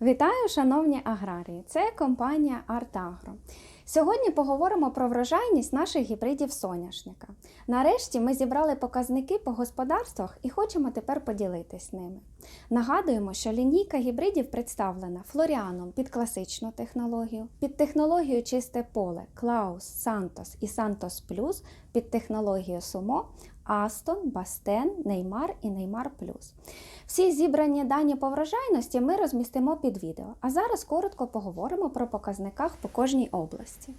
Вітаю, шановні аграрії! Це компанія Артагро. Сьогодні поговоримо про врожайність наших гібридів соняшника. Нарешті ми зібрали показники по господарствах і хочемо тепер поділитись ними. Нагадуємо, що лінійка гібридів представлена Флоріаном під класичну технологію, під технологію чисте поле Клаус, Сантос і Сантос Плюс, під технологію Сумо, Астон, Бастен, Неймар і Неймар Плюс. Всі зібрані дані по врожайності ми розмістимо під відео. А зараз коротко поговоримо про показниках по кожній області.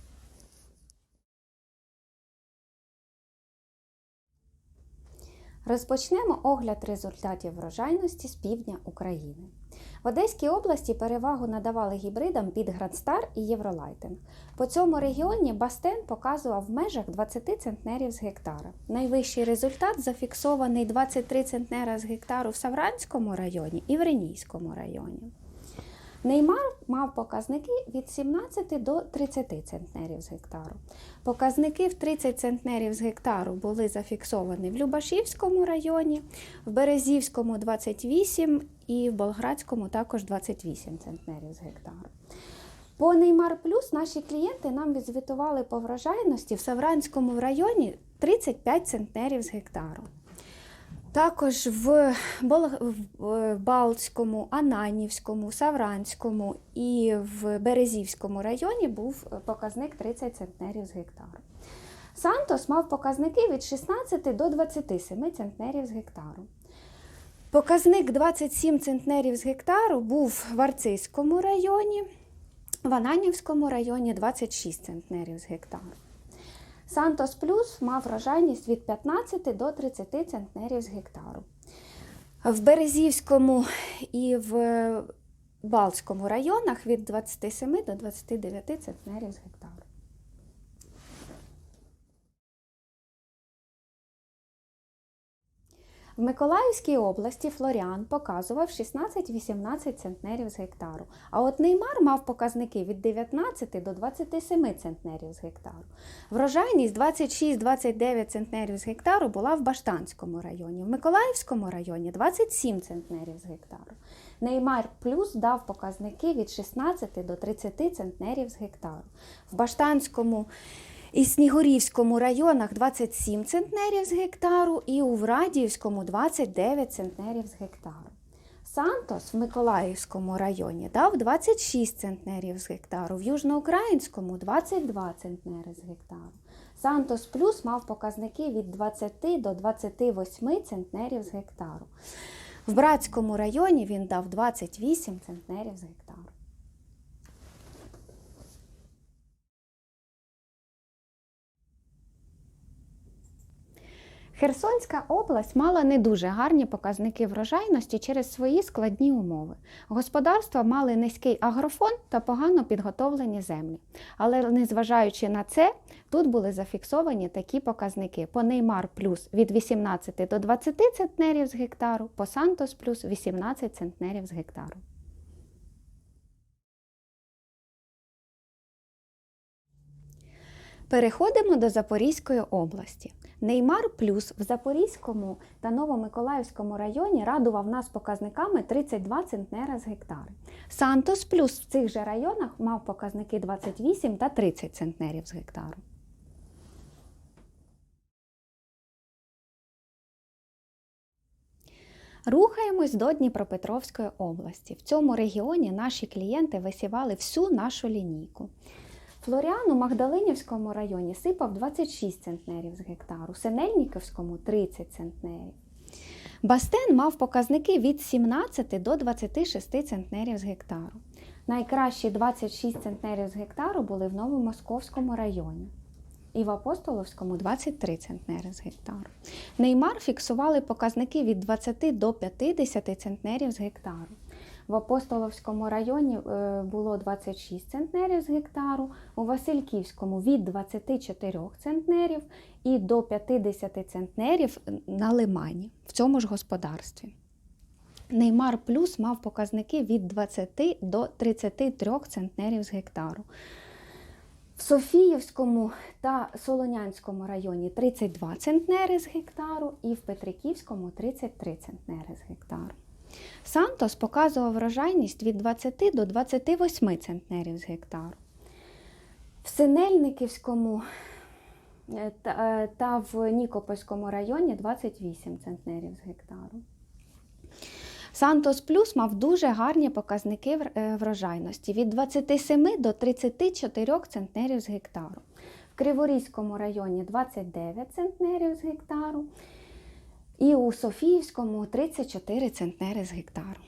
Розпочнемо огляд результатів врожайності з півдня України. В Одеській області перевагу надавали гібридам під Грандстар і Євролайтинг. По цьому регіоні Бастен показував в межах 20 центнерів з гектара. Найвищий результат зафіксований 23 центнера з гектару в Савранському районі і в Ренійському районі. Неймар мав показники від 17 до 30 центнерів з гектару. Показники в 30 центнерів з гектару були зафіксовані в Любашівському районі, в Березівському 28 і в Болградському також 28 центнерів з гектару. По Неймар Плюс наші клієнти нам відзвітували по врожайності в Савранському районі 35 центнерів з гектару. Також в Балтському, Ананівському, Савранському і в Березівському районі був показник 30 центнерів з гектару. Сантос мав показники від 16 до 27 центнерів з гектару. Показник 27 центнерів з гектару був в Арцизькому районі, в Ананівському районі 26 центнерів з гектару. Сантос Плюс мав врожайність від 15 до 30 центнерів з гектару. В Березівському і в Балтському районах від 27 до 29 центнерів з гектару. В Миколаївській області Флоріан показував 16-18 центнерів з гектару, а от Неймар мав показники від 19 до 27 центнерів з гектару. Врожайність 26-29 центнерів з гектару була в Баштанському районі, в Миколаївському районі 27 центнерів з гектару. Неймар плюс дав показники від 16 до 30 центнерів з гектару. В Баштанському і Снігурівському районах 27 центнерів з гектару і у Врадіївському 29 центнерів з гектару. Сантос в Миколаївському районі дав 26 центнерів з гектару, в Южноукраїнському 22 центнери з гектару. Сантос Плюс мав показники від 20 до 28 центнерів з гектару. В Братському районі він дав 28 центнерів з гектару. Херсонська область мала не дуже гарні показники врожайності через свої складні умови. Господарства мали низький агрофон та погано підготовлені землі. Але незважаючи на це, тут були зафіксовані такі показники: по Неймар плюс від 18 до 20 центнерів з гектару, по Сантос плюс 18 центнерів з гектару. Переходимо до Запорізької області. Неймар Плюс в Запорізькому та Новомиколаївському районі радував нас показниками 32 центнера з гектари. Сантос Плюс в цих же районах мав показники 28 та 30 центнерів з гектару. Рухаємось до Дніпропетровської області. В цьому регіоні наші клієнти висівали всю нашу лінійку. Флоріан у Магдалинівському районі сипав 26 центнерів з гектару, Синельниківському 30 центнерів. Бастен мав показники від 17 до 26 центнерів з гектару. Найкращі 26 центнерів з гектару були в Новомосковському районі. І в Апостоловському 23 центнери з гектару. Неймар фіксували показники від 20 до 50 центнерів з гектару. В Апостоловському районі е, було 26 центнерів з гектару, у Васильківському від 24 центнерів і до 50 центнерів на лимані в цьому ж господарстві. Неймар Плюс мав показники від 20 до 33 центнерів з гектару. В Софіївському та Солонянському районі 32 центнери з гектару і в Петриківському 33 центнери з гектару. Сантос показував врожайність від 20 до 28 центнерів з гектару. В Синельниківському е, та, е, в Нікопольському районі 28 центнерів з гектару. Сантос Плюс мав дуже гарні показники е, врожайності від 27 до 34 центнерів з гектару. В Криворізькому районі 29 центнерів з гектару. І у Софіївському 34 центнери з гектару.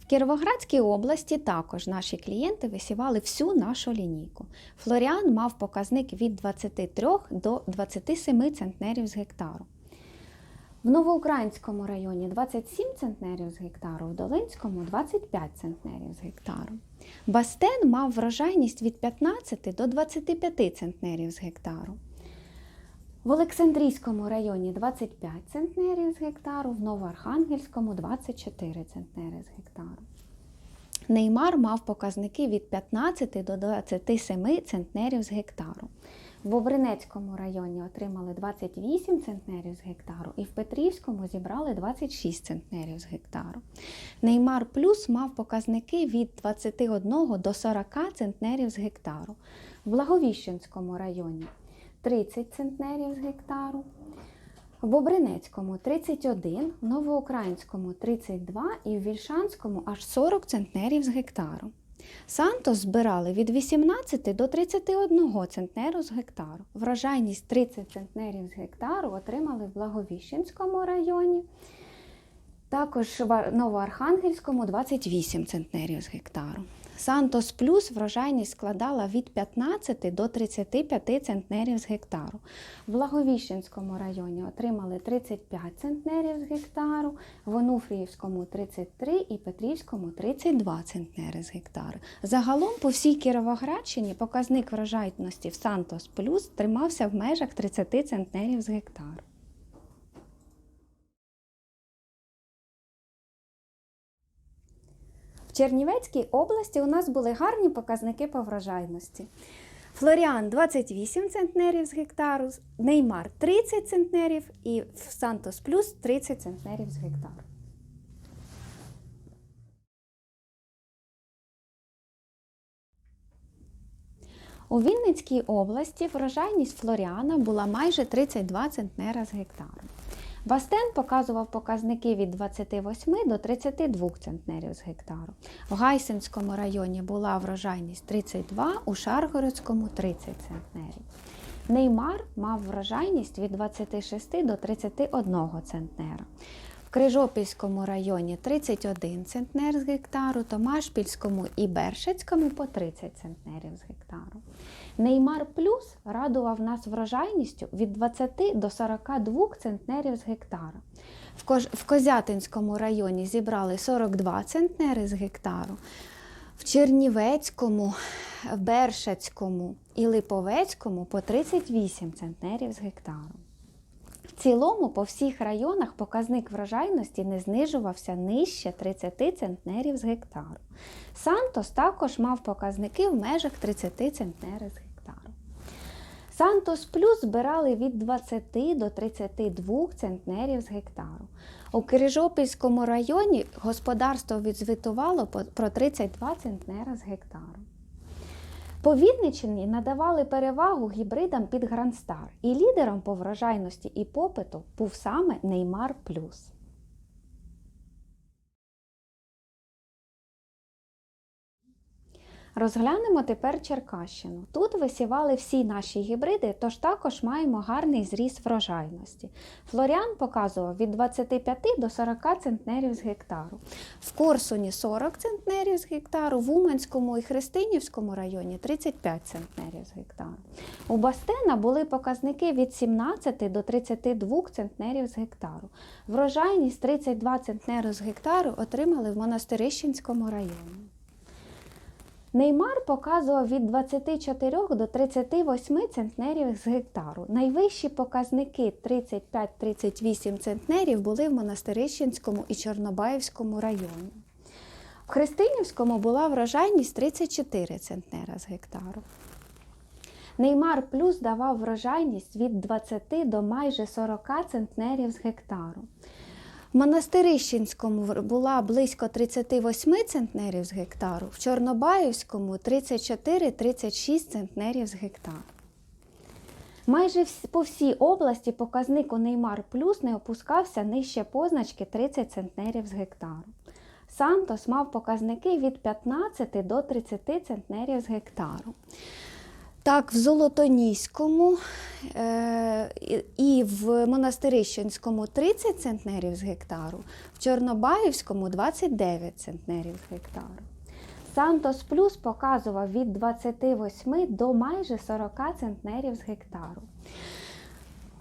В Кіровоградській області також наші клієнти висівали всю нашу лінійку. Флоріан мав показник від 23 до 27 центнерів з гектару. В Новоукраїнському районі 27 центнерів з гектару, в Долинському 25 центнерів з гектару. Бастен мав врожайність від 15 до 25 центнерів з гектару. В Олександрійському районі 25 центнерів з гектару, в Новоархангельському 24 центнери з гектару. Неймар мав показники від 15 до 27 центнерів з гектару. В Бобринецькому районі отримали 28 центнерів з гектару і в Петрівському зібрали 26 центнерів з гектару. Неймар Плюс мав показники від 21 до 40 центнерів з гектару. В Благовіщенському районі 30 центнерів з гектару. В Бобринецькому 31, в Новоукраїнському 32 і в Вільшанському аж 40 центнерів з гектару. Сантос збирали від 18 до 31 центнеру з гектару. Врожайність 30 центнерів з гектару отримали в Благовіщенському районі. Також в Новоархангельському 28 центнерів з гектару. Сантос Плюс врожайність складала від 15 до 35 центнерів з гектару. В Благовіщенському районі отримали 35 центнерів з гектару, в Онуфріївському 33 і Петрівському 32 центнери з гектару. Загалом по всій Кіровоградщині показник врожайності в Сантос Плюс тримався в межах 30 центнерів з гектару. В Чернівецькій області у нас були гарні показники по врожайності. Флоріан 28 центнерів з гектару, Неймар 30 центнерів і Сантос Плюс 30 центнерів з гектару. У Вінницькій області врожайність Флоріана була майже 32 центнера з гектару. Бастен показував показники від 28 до 32 центнерів з гектару. В Гайсинському районі була врожайність 32, у Шаргородському 30 центнерів. Неймар мав врожайність від 26 до 31 центнера. В Крижопільському районі 31 центнер з гектару, Томашпільському і Бершицькому по 30 центнерів з гектару. Неймар Плюс радував нас врожайністю від 20 до 42 центнерів з Кож... в Козятинському районі зібрали 42 центнери з гектару. В Чернівецькому, Бершацькому і Липовецькому по 38 центнерів з гектару. Цілому по всіх районах показник врожайності не знижувався нижче 30 центнерів з гектару. Сантос також мав показники в межах 30 центнерів з гектару. Сантос Плюс збирали від 20 до 32 центнерів з гектару. У Кирижопільському районі господарство відзвітувало про 32 центнера з гектару. По Вінниччині надавали перевагу гібридам під Грандстар, і лідером по врожайності і попиту був саме Неймар Плюс. Розглянемо тепер Черкащину. Тут висівали всі наші гібриди, тож також маємо гарний зріст врожайності. Флоріан показував від 25 до 40 центнерів з гектару. В Корсуні 40 центнерів з гектару, в Уманському і Христинівському районі 35 центнерів з гектару. У Бастена були показники від 17 до 32 центнерів з гектару. Врожайність 32 центнери з гектару отримали в Монастирищенському районі. Неймар показував від 24 до 38 центнерів з гектару. Найвищі показники 35-38 центнерів були в Монастирищенському і Чорнобаївському районі. В Христинівському була врожайність 34 центнера з гектару. Неймар Плюс давав врожайність від 20 до майже 40 центнерів з гектару. В Монастирищенському була близько 38 центнерів з гектару, в Чорнобаївському 34-36 центнерів з гектару. Майже по всій області показник у Неймар Плюс не опускався нижче позначки 30 центнерів з гектару. Сантос мав показники від 15 до 30 центнерів з гектару. Так, в Золотоніському е, і- в Монастирищенському 30 центнерів з гектару, в Чорнобаївському 29 центнерів з гектару. Сантос Плюс показував від 28 до майже 40 центнерів з гектару.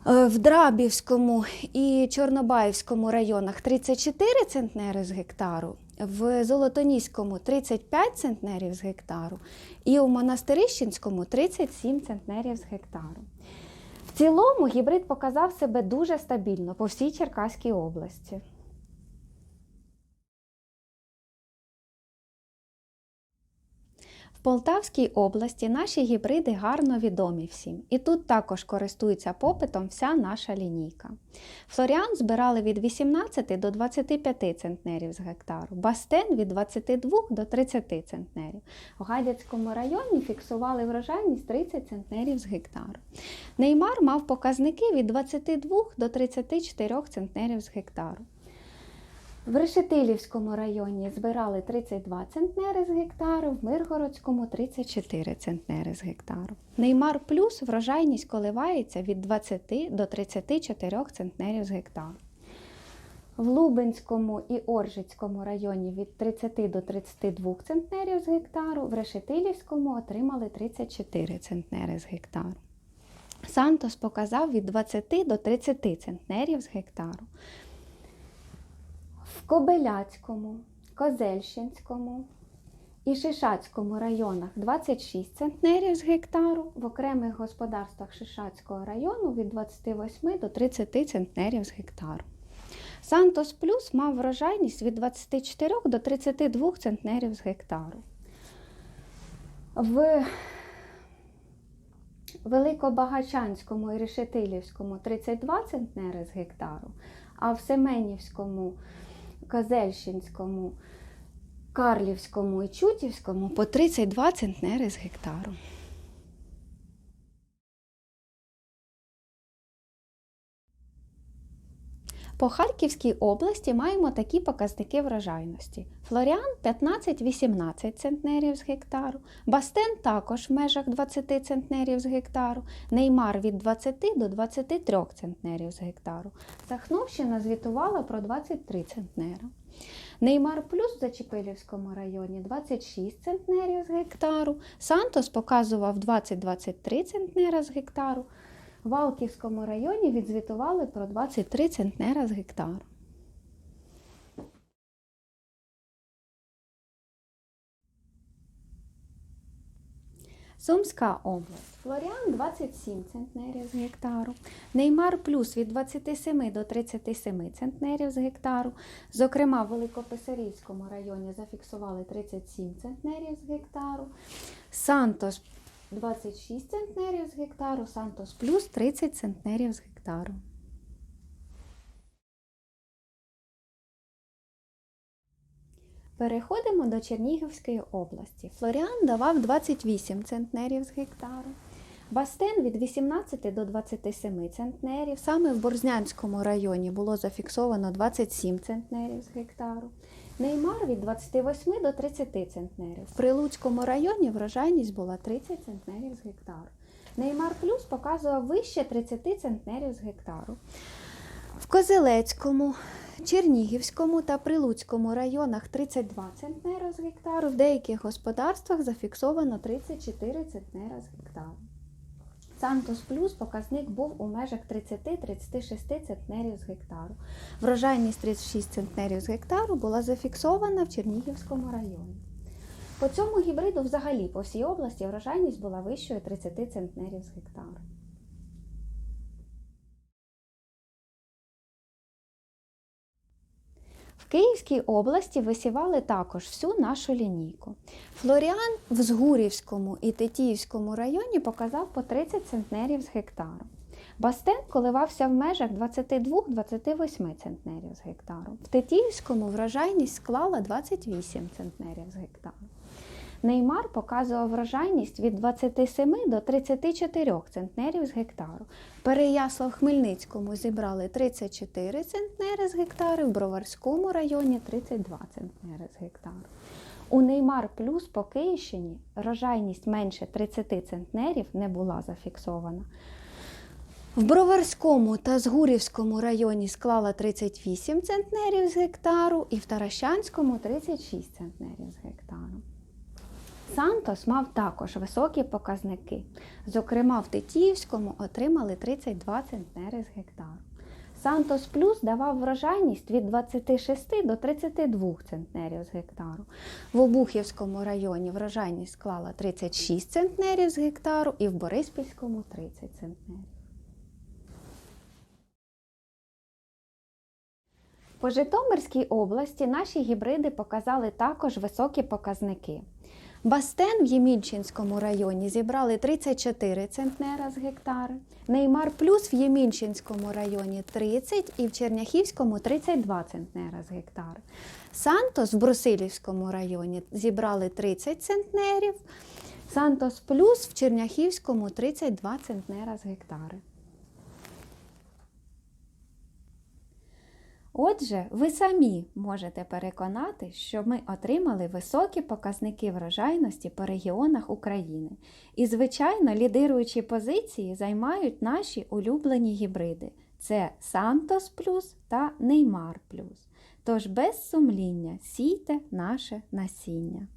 Е, В Драбівському і Чорнобаївському районах 34 центнери з гектару, в Золотоніському 35 центнерів з гектару і у Монастирищенському 37 центнерів з гектару. В цілому гібрид показав себе дуже стабільно по всій Черкаській області. Полтавській області наші гібриди гарно відомі всім, і тут також користується попитом вся наша лінійка. Флоріан збирали від 18 до 25 центнерів з гектару, бастен від 22 до 30 центнерів. У Гадяцькому районі фіксували врожайність 30 центнерів з гектару. Неймар мав показники від 22 до 34 центнерів з гектару. В Решетилівському районі збирали 32 центнери з гектару, в Миргородському 34 центнери з гектару. Неймар плюс врожайність коливається від 20 до 34 центнерів з гектару. В Лубенському і Оржицькому районі від 30 до 32 центнерів з гектару, в Решетилівському отримали 34 центнери з гектару. Сантос показав від 20 до 30 центнерів з гектару. В Кобеляцькому, Козельщинському і Шишацькому районах 26 центнерів з гектару, в окремих господарствах Шишацького району від 28 до 30 центнерів з гектару. Сантос Плюс мав врожайність від 24 до 32 центнерів з гектару. В Великобагачанському і Решетилівському 32 центнери з гектару, а в Семенівському, Казельщинському, Карлівському і Чутівському по 32 центнери з гектару. По Харківській області маємо такі показники врожайності. Флоріан 15-18 центнерів з гектару, Бастен також в межах 20 центнерів з гектару, Неймар від 20 до 23 центнерів з гектару. Сахновщина звітувала про 23 центнера. Неймар плюс в Зачепилівському районі 26 центнерів з гектару, Сантос показував 20-23 центнера з гектару. В Валківському районі відзвітували про 23 центнера з гектару. Сумська область. Флоріан 27 центнерів з гектару. Неймар плюс від 27 до 37 центнерів з гектару. Зокрема, в Великописарівському районі зафіксували 37 центнерів з гектару. Сантос 26 центнерів з гектару, Сантос плюс 30 центнерів з гектару. Переходимо до Чернігівської області. Флоріан давав 28 центнерів з гектару. Бастен від 18 до 27 центнерів. Саме в Борзнянському районі було зафіксовано 27 центнерів з гектару. Неймар від 28 до 30 центнерів. В Прилуцькому районі врожайність була 30 центнерів з гектару. Неймар плюс показував вище 30 центнерів з гектару. В Козелецькому, Чернігівському та Прилуцькому районах 32 центнера з гектару, в деяких господарствах зафіксовано 34 центнера з гектару. Сантос Плюс показник був у межах 30-36 центнерів з гектару. Врожайність 36 центнерів з гектару була зафіксована в Чернігівському районі. По цьому гібриду взагалі по всій області врожайність була вищою 30 центнерів з гектару. В Київській області висівали також всю нашу лінійку. Флоріан в Згурівському і Тетіївському районі показав по 30 центнерів з гектару. Бастен коливався в межах 22-28 центнерів з гектару. В Тетіївському врожайність склала 28 центнерів з гектару. Неймар показував врожайність від 27 до 34 центнерів з гектару. Переяслав Хмельницькому зібрали 34 центнери з гектару, в Броварському районі 32 центнери з гектару. У Неймар Плюс по Київщині врожайність менше 30 центнерів не була зафіксована. В Броварському та Згурівському районі склала 38 центнерів з гектару і в Таращанському 36 центнерів з гектару. Сантос мав також високі показники. Зокрема, в Тетіївському отримали 32 центнери з гектару. Сантос Плюс давав врожайність від 26 до 32 центнерів з гектару. В Обухівському районі врожайність склала 36 центнерів з гектару і в Бориспільському 30 центнерів. По Житомирській області наші гібриди показали також високі показники. Бастен в Ємільчинському районі зібрали 34 центнера з гектара, Неймар Плюс в Ємільчинському районі 30 і в Черняхівському 32 центнера з гектара. Сантос в Брусилівському районі зібрали 30 центнерів, Сантос Плюс в Черняхівському 32 центнера з гектара. Отже, ви самі можете переконати, що ми отримали високі показники врожайності по регіонах України. І, звичайно, лідируючі позиції займають наші улюблені гібриди: це Santos Плюс та Неймар Плюс. Тож без сумління сійте наше насіння.